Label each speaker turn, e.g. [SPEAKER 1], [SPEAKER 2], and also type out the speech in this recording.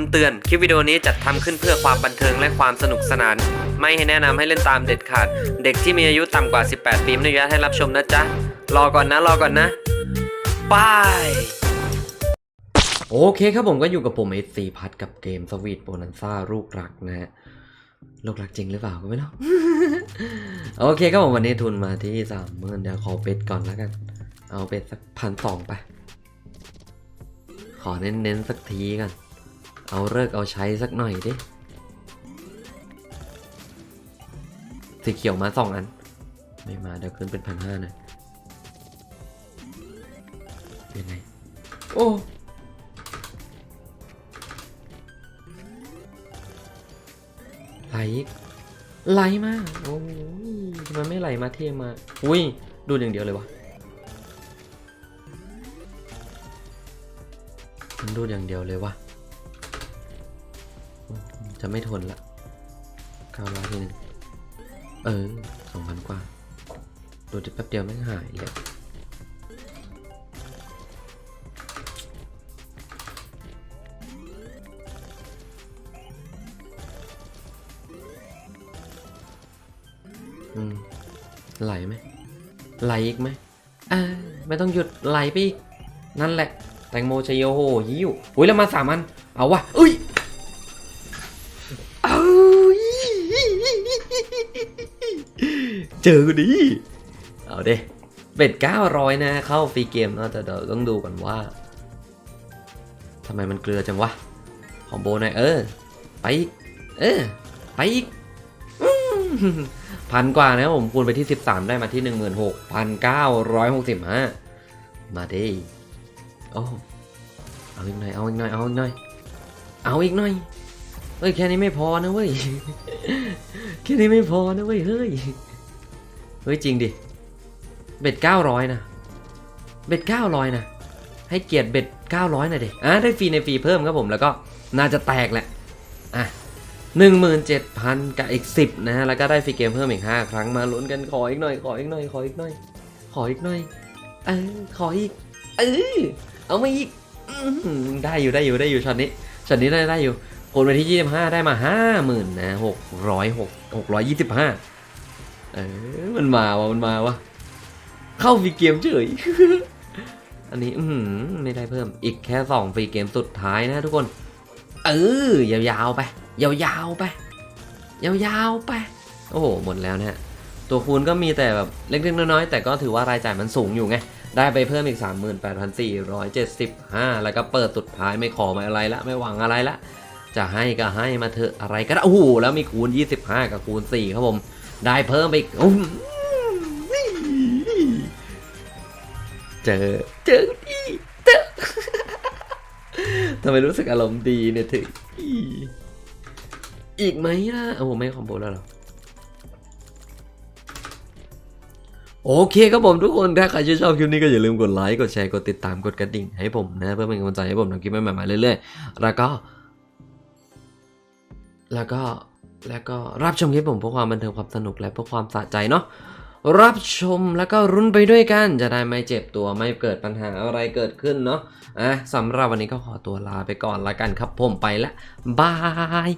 [SPEAKER 1] ำเตือน คลิปวิดีโอนี้จัดทำขึ้นเพื่อความบันเทิงและความสนุกสนาน ไม่ให้แนะนำให้เล่นตามเด็ดขาด เด็กที่มีอายุต่ำกว่า 18 ปีไม่อนุญาตให้รับชมนะจ๊ะ รอก่อนนะ รอก่อนนะบายโอเคครับผมก็อยู่กับผมเอซีพัทกับเกมสวีทโบนันซ่าลูกรักนะฮะลูกรักจริงหรือเปล่าก็ไม่รู้ โอเคครับผมวันนี้ทุนมาที่สามหมื่นเดี๋ยวขอเป็ดก่อนแล้วกัน เอาเป็ดสักพันสองไป ขอเน้นๆสักทีกัน เอาเลิกเอาใช้สักหน่อยดิสีเขียวมาสองอัน ไม่มาเดี๋ยวขึ้นเป็นพันห้าน่อยยังไง โอ้ไหลไหลมาโอ้ยทำไมไม่ไหลมาเทมา อุ้ย ดูอย่างเดียวเลยวะมันดูอย่างเดียวเลยวะ จะไม่ทนละเก้าร้อยทีหนึ่งเออสองพันกว่าดูจะแป๊บเดียวไม่งหายเลยอืมไหลไหมไหลอีกไหมอ่าไม่ต้องหยุดไหลไปอีกนั่นแหละ แตงโมชยโยโหยิวอุ้ยแล้วมาสามอัน เอาวะอุ้ยเอา เจอกูดิ เอาเด้เป็ดเก้าร้อยนะ เข้าฟรีเกมนะแต่เดี๋ยวต้องดูก่อนว่าทำไมมันเกลือจังวะคอมโบหน่อยเออ ไปอีก เออ ไปอีกพันกว่านะผมคูณไปที่ 13 ได้มาที่ 16,965 มาดิโอ้เอาอีกหน่อย เอาอีกหน่อย เอาอีกหน่อย เอาอีกหน่อย เฮ้ย แค่นี้ไม่พอนะเว้ย แค่นี้ไม่พอนะเว้ย เฮ้ย เฮ้ยจริงดิ เบ็ด900 นะ เบ็ด900 นะ ให้เกียรติเบ็ด900หน่อยดิ อะได้ฟรีในฟรีเพิ่มครับผม แล้วก็น่าจะแตกแหละ อะ17,000 กับอีก 10 นะฮะ แล้วก็ได้ฟรีเกมเพิ่มอีก 5 ครั้ง มาลุ้นกันขออีกหน่อย ขออีกหน่อย ขออีกหน่อย ขออีกหน่อย เออ ขออีก เออ เอามาอีกอได้อยู่ได้อยู่ได้อยู่ช็อตนี้ช็อตนี้ได้ได้อยู่คนไปที่ 25 ได้มา 50,000นะ606 625 เออมันมาวะมันมาวะเข้าฟรีเกมเฉย อันนี้อืไม่ได้เพิ่ม อีกแค่2ฟรีเกมสุดท้ายนะทุกคน เออยาวๆไป ยาวๆไป ยาวๆไป โอ้โห หมดแล้วนะฮะ ตัวคูณก็มีแต่แบบเล็กๆน้อยๆแต่ก็ถือว่ารายจ่ายมันสูงอยู่ไง ได้ไปเพิ่มอีก 38,475 แล้วก็เปิดสุดท้ายไม่ขอไม่อะไรละ ไม่หวังอะไรละ จะให้ก็ให้มาเถอะอะไรก็ได้ โอ้โห แล้วมีคูณ 25 กับคูณ 4 ครับผม ได้เพิ่มไปอีกอื้อหือเจอเจออีเจอทำไมรู้สึกอารมณ์ดีเนี่ยถึงอีอีกไหมล่ะโอ้โหไม่คอมโบแล้วเหรอโอเคครับผมทุกคนถ้าใครชื่นชอบคลิปนี้ก็อย่าลืมกดไลค์กดแชร์กดติดตามกดกระดิ่งให้ผมนะเพื่อเป็นกำลังใจให้ผมทำคลิปใหม่ๆเรื่อยๆแล้วก็ แล้วก็ แล้วก็รับชมคลิปผมเพื่อความบันเทิงความสนุกและเพื่อความสะใจเนาะรับชมแล้วก็รุนไปด้วยกัน จะได้ไม่เจ็บตัวไม่เกิดปัญหาอะไรเกิดขึ้นเนาะอะสำหรับวันนี้ก็ขอตัวลาไปก่อนละกันครับผมไปละบาย